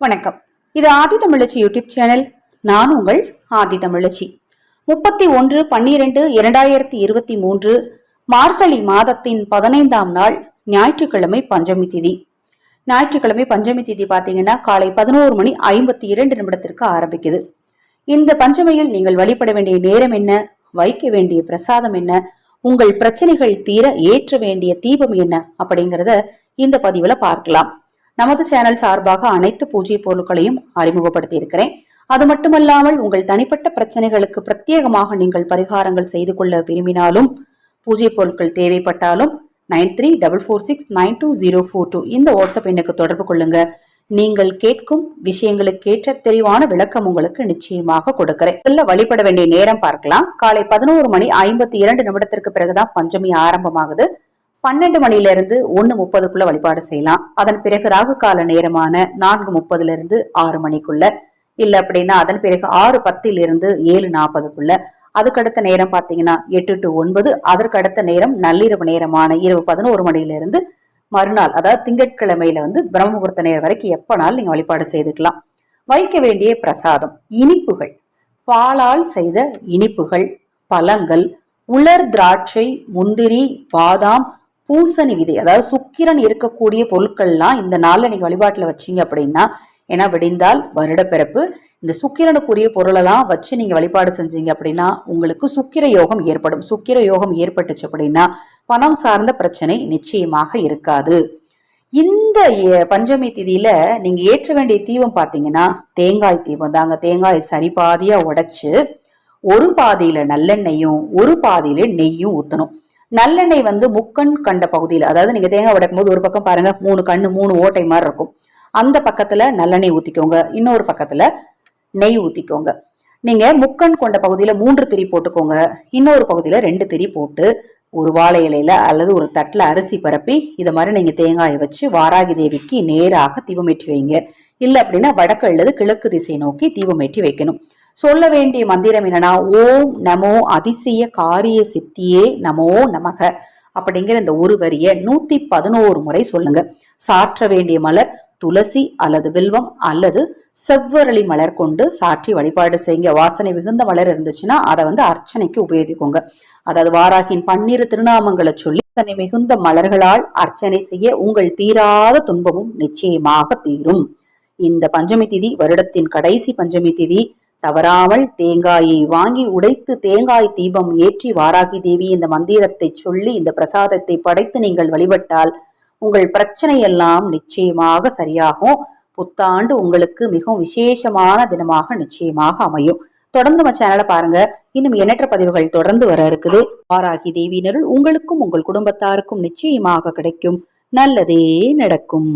வணக்கம். இது ஆதி தமிழச்சி YouTube channel. நான் உங்கள் ஆதி தமிழச்சி. முப்பத்தி ஒன்று பன்னிரண்டு இரண்டாயிரத்தி இருபத்தி மூன்று மார்கழி மாதத்தின் பதினைந்தாம் நாள் ஞாயிற்றுக்கிழமை பஞ்சமி திதி. ஞாயிற்றுக்கிழமை பஞ்சமி திதி பார்த்தீங்கன்னா காலை பதினோரு மணி ஐம்பத்தி இரண்டு நிமிடத்திற்கு ஆரம்பிக்குது. இந்த பஞ்சமையில் நீங்கள் வழிபட வேண்டிய நேரம் என்ன? வைக்க வேண்டிய பிரசாதம் என்ன? உங்கள் பிரச்சனைகள் தீர ஏற்ற வேண்டிய தீபம் என்ன? அப்படிங்கிறத இந்த பதிவில் பார்க்கலாம். நமது சேனல் சார்பாக அனைத்து பூஜை பொருட்களையும் அறிமுகப்படுத்தி இருக்கிறேன் அது மட்டுமல்லாமல் உங்கள் தனிப்பட்ட பிரச்சனைகளுக்கு பிரத்யேகமாக நீங்கள் பரிகாரங்கள் செய்து கொள்ள விரும்பினாலும் பூஜை பொருட்கள் தேவைப்பட்டாலும் nine three double four six nine two zero four two இந்த வாட்ஸ்அப் எண்ணுக்கு தொடர்பு கொள்ளுங்க. நீங்கள் கேட்கும் விஷயங்களுக்கேற்ற தெளிவான விளக்கம் உங்களுக்கு நிச்சயமாக கொடுக்கிறேன். இதுல வழிபட வேண்டிய நேரம் பார்க்கலாம். காலை பதினோரு மணி ஐம்பத்தி இரண்டு நிமிடத்திற்கு பிறகுதான் பஞ்சமி ஆரம்பமாகுது. பன்னெண்டு மணியிலிருந்து ஒன்று முப்பதுக்குள்ள வழிபாடு செய்யலாம். அதன் பிறகு ராகு கால நேரமான நான்கு முப்பதுலேருந்து ஆறு மணிக்குள்ள இல்லை அப்படின்னா அதன் பிறகு ஆறு பத்திலிருந்து ஏழு நாற்பதுக்குள்ள அதுக்கடுத்த நேரம் பார்த்தீங்கன்னா எட்டு டு ஒன்பது அதற்கு அடுத்த நேரம் நள்ளிரவு நேரமான இரவு பதினோரு மணியிலிருந்து மறுநாள் அதாவது திங்கட்கிழமையில வந்து பிரம்ம முகூர்த்த நேரம் வரைக்கும் எப்போனாலும் நீங்கள் வழிபாடு செய்துக்கலாம். வைக்க வேண்டிய பிரசாதம் இனிப்புகள். பாலால் செய்த இனிப்புகள் பழங்கள் உலர் திராட்சை முந்திரி பாதாம் பூசணி விதை அதாவது சுக்கிரன் இருக்கக்கூடிய பொருட்கள்லாம் இந்த நாளில் நீங்கள் வழிபாட்டில் வச்சீங்க அப்படின்னா ஏன்னா விடிந்தால் வருடப்பிறப்பு இந்த சுக்கிரனுக்குரிய பொருளெல்லாம் வச்சு நீங்கள் வழிபாடு செஞ்சீங்க அப்படின்னா உங்களுக்கு சுக்கிர யோகம் ஏற்படும். சுக்கிர யோகம் ஏற்பட்டுச்சு அப்படின்னா பணம் சார்ந்த பிரச்சனை நிச்சயமாக இருக்காது. இந்த பஞ்சமி திதியில நீங்க ஏற்ற வேண்டிய தீபம் பாத்தீங்கன்னா தேங்காய் தீபம் தாங்க. தேங்காய் சரி பாதியா உடைச்சு ஒரு பாதியில நல்லெண்ணெயும் ஒரு பாதியில நெய்யும் ஊத்தணும். நல்லெண்ணெய் வந்து முக்கண் கண்ட பகுதியில் அதாவது நீங்க தேங்காய் உடைக்கும் போது ஒரு பக்கம் பாருங்க மூணு கண்ணு மூணு ஓட்டை மாதிரி இருக்கும். அந்த பக்கத்துல நல்லெண்ணெய் ஊத்திக்கோங்க. இன்னொரு பக்கத்துல நெய் ஊத்திக்கோங்க. நீங்க முக்கண் கொண்ட பகுதியில மூன்று திரி போட்டுக்கோங்க. இன்னொரு பகுதியில ரெண்டு திரி போட்டு ஒரு வாழை இலையில அல்லது ஒரு தட்டுல அரிசி பரப்பி இதை மாதிரி நீங்க தேங்காயை வச்சு வாராகி தேவிக்கு நேராக தீபமேற்றி வைங்க. இல்ல அப்படின்னா வடக்கு அல்லது கிழக்கு திசை நோக்கி தீபமேற்றி வைக்கணும். சொல்ல வேண்டிய மந்திரம் என்னன்னா ஓம் நமோ அதிசய காரிய சித்தியே நமோ நமக அப்படிங்கிற இந்த ஒரு வரிய நூத்தி பதினோரு முறை சொல்லுங்க. சாற்ற வேண்டிய மலர் துளசி அல்லது வில்வம் அல்லது செவ்வரளி மலர் கொண்டு சாற்றி வழிபாடு செய்யுங்க. வாசனை மிகுந்த மலர் இருந்துச்சுன்னா அதை வந்து அர்ச்சனைக்கு உபயோகிக்கோங்க. அதாவது வாராகின் பன்னிரு திருநாமங்களை சொல்லி வாசனை மிகுந்த மலர்களால் அர்ச்சனை செய்ய உங்கள் தீராத துன்பமும் நிச்சயமாக தீரும். இந்த பஞ்சமி திதி வருடத்தின் கடைசி பஞ்சமி திதி தவறாமல் தேங்காயை வாங்கி உடைத்து தேங்காய் தீபம் ஏற்றி வாராகி தேவி இந்த மந்திரத்தை சொல்லி இந்த பிரசாதத்தை படைத்து நீங்கள் வழிபட்டால் உங்கள் பிரச்சனையெல்லாம் நிச்சயமாக சரியாகும். புத்தாண்டு உங்களுக்கு மிகவும் விசேஷமான தினமாக நிச்சயமாக அமையும். தொடர்ந்து நம்ம சேனலை பாருங்க. இன்னும் எண்ணற்ற பதிவுகள் தொடர்ந்து வர இருக்குது. ஆராகி தேவியினருள் உங்களுக்கும் உங்கள் குடும்பத்தாருக்கும் நிச்சயமாக கிடைக்கும். நல்லதே நடக்கும்.